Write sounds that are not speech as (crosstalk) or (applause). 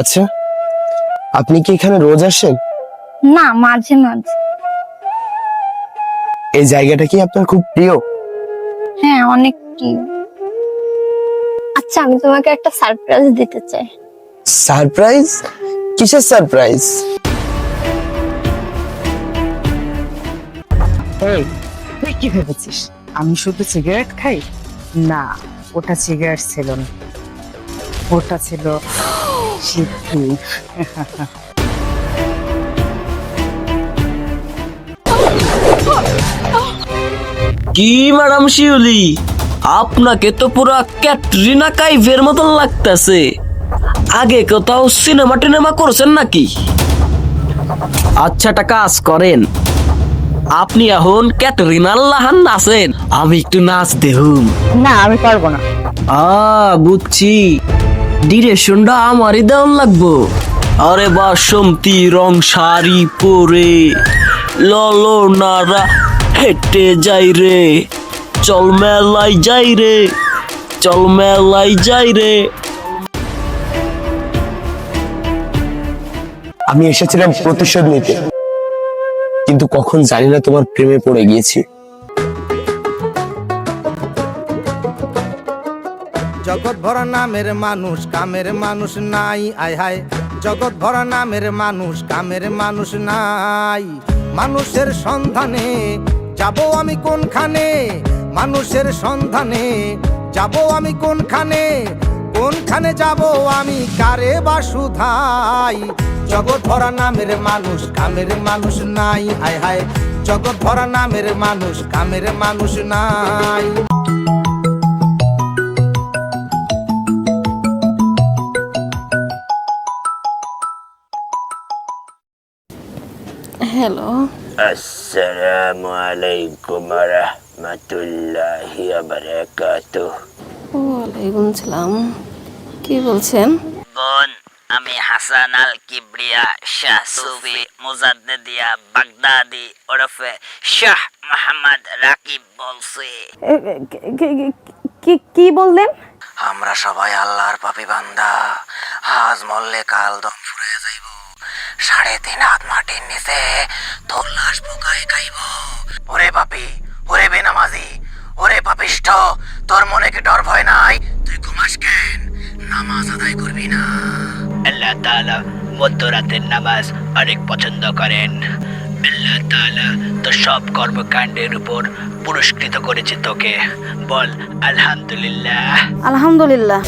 আচ্ছা আপনি কি এখানে রোজ আসেন? না মাঝে মাঝে। এই জায়গাটা কি আপনার খুব প্রিয়? হ্যাঁ অনেক প্রিয়। আচ্ছা আমি তোমাকে একটা সারপ্রাইজ দিতে চাই। সারপ্রাইজ কিসের সারপ্রাইজ এই তুই কি ভেবেছিস? আমি শুধু সিগারেট খাই? না ওটা সিগারেট ছিল না। ওটা ছিল (laughs) কি ম্যাডাম শিউলি আপনাকে তো পুরা ক্যাটরিনা কাইফের মতন লাগতেছে। আগে কোথাও সিনেমা টিনেমা করছেন নাকি? আচ্ছা একটা কাজ করেন। আপনি এখন ক্যাটরিনার লাহান নাচেন। আমি একটু নাচ দেহুম না আমি পারব না। আ বুঝছি। ডিরেকশনটা আমারই দেওয়ান লাগবো। আরে বাসন্তী রং শাড়ি পরে ললো নারা হেঁটে যাই রে। চল মেলাই যাই রে, চল মেলাই যাই রে। আমি এসেছিলাম প্রতিশোধ নিতে। কিন্তু কখন জানি না তোমার প্রেমে পড়ে গিয়েছি। জগৎ ভরা নামের মানুষ, কামের মানুষ নাই, আয় হায়। জগৎ ভরা নামের মানুষ, কামের মানুষ নাই। মানুষের সন্ধানে যাব আমি কোনখানে? মানুষের সন্ধানে যাব আমি কোনখানে? কোনখানে যাব আমি, কারে বা সুধাই? জগৎ ভরা নামের মানুষ, কামের মানুষ নাই, আয় হায়। জগৎ ভরা নামের মানুষ, কামের মানুষ নাই। হ্যালো আসসালামু আলাইকুম রহমতুল্লাহি বারাকাতুহ ওয়ালাইকুম সালাম কি বলছেন বোন আমি হাসান আল কিবরিয়া শাহ সুফি মুজাদ্দিদিয়া বাগদাদি ওরফে শাহ মোহাম্মদ রাকিব বলছি কি কি বললেন আমরা সবাই আল্লাহর পাপি বান্দা আজ মরলে কাল দম সাড়ে তিন হাত মাটির নিচে তোর লাশ পোকায় খাইব। ওরে পাপি ওরে বেনামাজি ওরে পাপিষ্ঠ তোর মনে কি ডর ভয় নাই? তুই ঘুমাস কেন? নামাজ আদায় করবি না। আল্লাহ তাআলা মধ্যরাতের নামাজ অনেক পছন্দ করেন। আল্লাহ তাআলা তো সব কর্মকাণ্ডের উপর পুরস্কৃত করেছে তোকে। বল আলহামদুলিল্লাহ। আলহামদুলিল্লাহ।